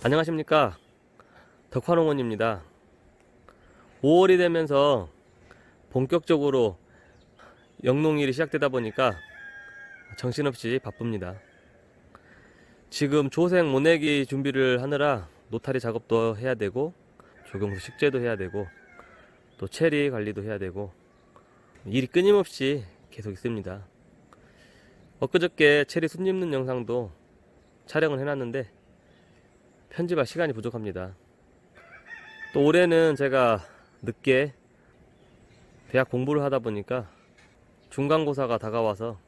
안녕하십니까? 덕화농원입니다. 5월이 되면서 본격적으로 영농일이 시작되다 보니까 정신없이 바쁩니다. 지금 조생 모내기 준비를 하느라 노타리 작업도 해야 되고 조경수 식재도 해야 되고 또 체리 관리도 해야 되고 일이 끊임없이 계속 있습니다. 엊그저께 체리 순 짚는 영상도 촬영을 해놨는데 편집할 시간이 부족합니다. 또 올해는 제가 늦게 대학 공부를 하다 보니까 중간고사가 다가와서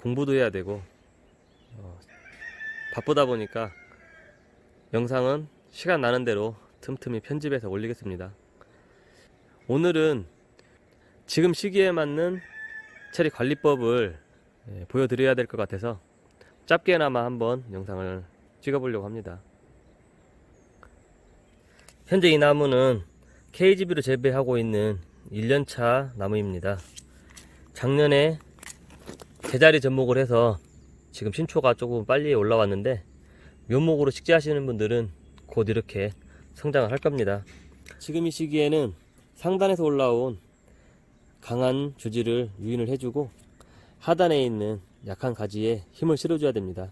공부도 해야 되고 어, 바쁘다 보니까 영상은 시간 나는 대로 틈틈이 편집해서 올리겠습니다. 오늘은 지금 시기에 맞는 체리 관리법을 예, 보여드려야 될 것 같아서 짧게나마 한번 영상을 찍어보려고 합니다. 현재 이 나무는 KGB로 재배하고 있는 1년차 나무입니다. 작년에 제자리 접목을 해서 지금 신초가 조금 빨리 올라왔는데 묘목으로 식재하시는 분들은 곧 이렇게 성장을 할 겁니다. 지금 이 시기에는 상단에서 올라온 강한 주지를 유인을 해주고 하단에 있는 약한 가지에 힘을 실어줘야 됩니다.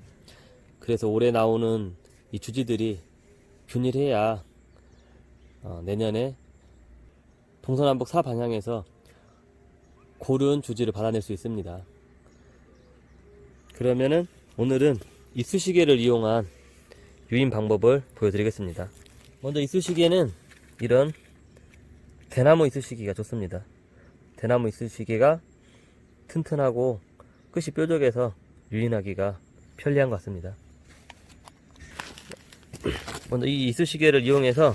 그래서 올해 나오는 이 주지들이 균일해야 어, 내년에 동서남북 사 방향에서 고른 주지를 받아낼 수 있습니다. 그러면은 오늘은 이쑤시개를 이용한 유인 방법을 보여드리겠습니다. 먼저 이쑤시개는 이런 대나무 이쑤시개가 좋습니다. 대나무 이쑤시개가 튼튼하고 끝이 뾰족해서 유인하기가 편리한 것 같습니다. 먼저 이 이쑤시개를 이용해서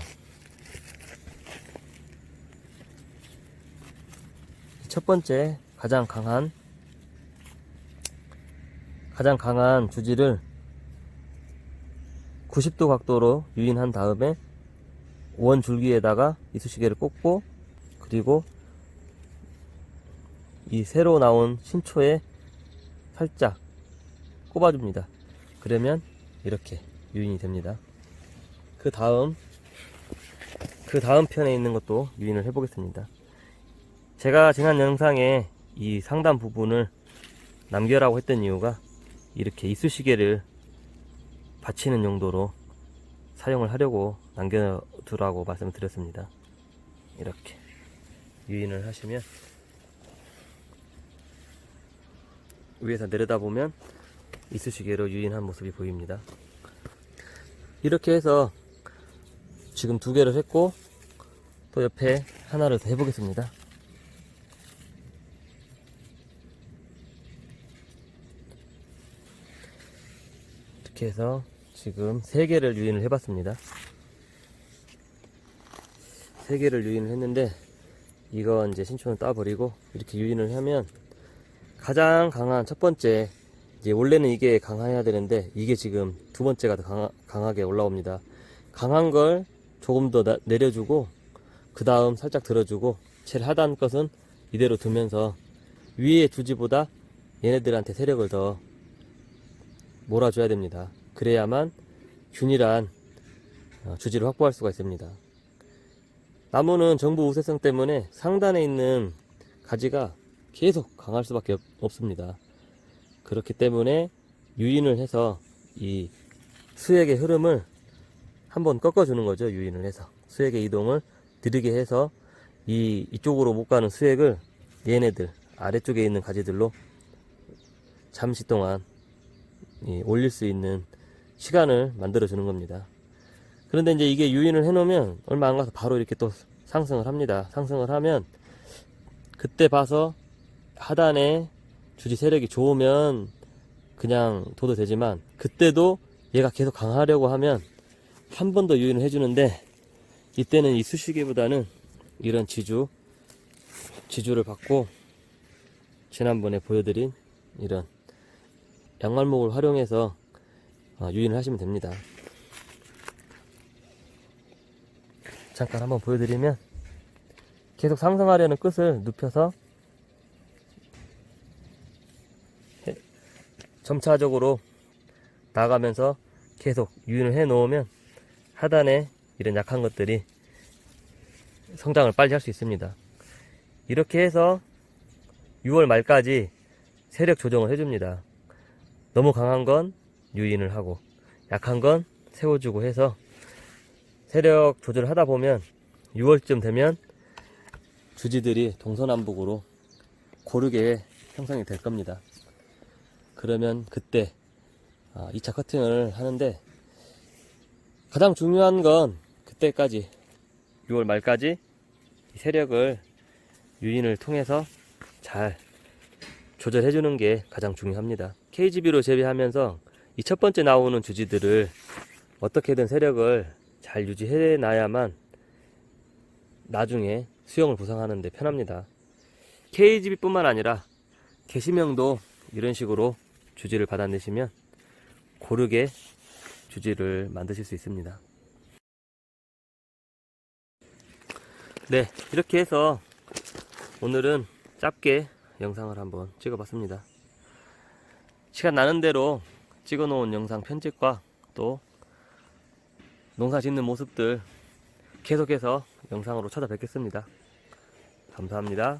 첫 번째 가장 강한 가장 강한 주지를 90도 각도로 유인한 다음에 원 줄기에다가 이쑤시개를 꽂고 그리고 이 새로 나온 신초에 살짝 꼽아줍니다. 그러면 이렇게 유인이 됩니다. 그 다음 그 다음 편에 있는 것도 유인을 해보겠습니다. 제가 지난 영상에 이 상단 부분을 남겨라고 했던 이유가 이렇게 이쑤시개를 받치는 용도로 사용을 하려고 남겨두라고 말씀을 드렸습니다. 이렇게 유인을 하시면 위에서 내려다보면 이쑤시개로 유인한 모습이 보입니다. 이렇게 해서 지금 두 개를 했고 또 옆에 하나를 더 해보겠습니다. 이렇게 해서 지금 세 개를 유인을 해봤습니다. 세 개를 유인을 했는데 이거 이제 신초는 따버리고 이렇게 유인을 하면 가장 강한 첫 번째 이제 원래는 이게 강해야 되는데 이게 지금 두 번째가 더 강하, 강하게 올라옵니다. 강한 걸 조금 더 나- 내려주고 그 다음 살짝 들어주고 제일 하단 것은 이대로 두면서 위에 주지보다 얘네들한테 세력을 더 몰아줘야 됩니다. 그래야만 균일한 어, 주지를 확보할 수가 있습니다. 나무는 정부 우세성 때문에 상단에 있는 가지가 계속 강할 수밖에 없- 없습니다. 그렇기 때문에 유인을 해서 이 수액의 흐름을 한번 꺾어주는 거죠. 유인을 해서 수액의 이동을 느리게 해서 이 이쪽으로 못 가는 수액을 얘네들 아래쪽에 있는 가지들로 잠시 동안 이 올릴 수 있는 시간을 만들어 주는 겁니다. 그런데 이제 이게 유인을 해 놓으면 얼마 안 가서 바로 이렇게 또 상승을 합니다. 상승을 하면 그때 봐서 하단에 주지 세력이 좋으면 그냥 둬도 되지만 그때도 얘가 계속 강하려고 하면 한 번 더 유인을 해주는데 이때는 이 수시기보다는 이런 지주 지주를 받고 지난번에 보여드린 이런 양말목을 활용해서 어, 유인을 하시면 됩니다. 잠깐 한번 보여드리면 계속 상승하려는 끝을 눕혀서 점차적으로 나가면서 계속 유인을 해 놓으면 하단에 이런 약한 것들이 성장을 빨리 할 수 있습니다. 이렇게 해서 6월 말까지 세력 조정을 해줍니다. 너무 강한 건 유인을 하고 약한 건 세워주고 해서 세력 조절을 하다 보면 6월쯤 되면 주지들이 동서남북으로 고르게 형성이 될 겁니다. 그러면 그때 2차 커팅을 하는데 가장 중요한 건 그때까지 6월 말까지 이 세력을 유인을 통해서 잘 조절해 주는 게 가장 중요합니다. KGB로 재배하면서 이 첫 번째 나오는 주지들을 어떻게든 세력을 잘 유지해 놔야만 나중에 수영을 구성하는데 편합니다. KGB뿐만 아니라 게시명도 이런 식으로 주지를 받아내시면 고르게 주지를 만드실 수 있습니다. 네, 이렇게 해서 오늘은 짧게 영상을 한번 찍어봤습니다. 시간 나는 대로 찍어놓은 영상 편집과 또 농사 짓는 모습들 계속해서 영상으로 찾아뵙겠습니다. 감사합니다.